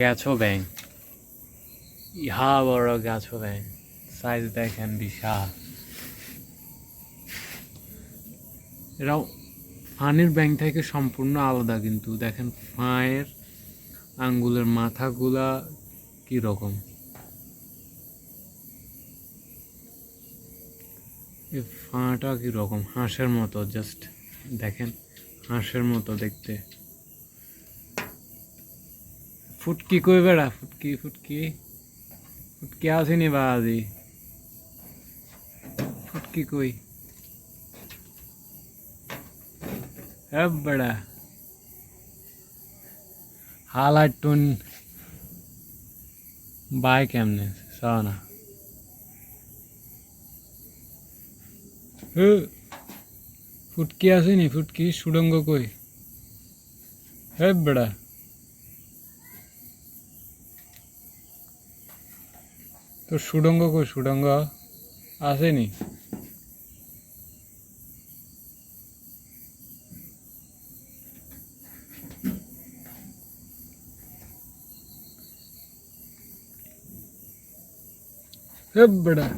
গেছো ব্যাং ইহা বড় গেছো ব্যাং সাইজ দেখেন বিশাল এরাও ফানির ব্যাং থেকে সম্পূর্ণ আলাদা কিন্তু। দেখেন ফাঁয়ের আঙ্গুলের মাথাগুলা কি রকম। এই ফাঁটা কি রকম? হাঁসের মতো জাস্ট দেখেন, হাঁসের মতো দেখতে। ফুটকি কই বেড়া? ফুটকি ফুটকি। ফুটকি আসেনি বাজি ফুটকি কই? হ্যাঁ বেড়া। হালার টুন বাই কেমনে? সানা এ, ফুটকি আসেনি ফুটকি সুড়ঙ্গ কই? হ্যাঁ বেড়া। তো সুড়ঙ্গ কই? সুড়ঙ্গ আসেনি? বেড়া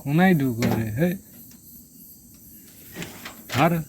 কোনায় ঢুকো রে? Ara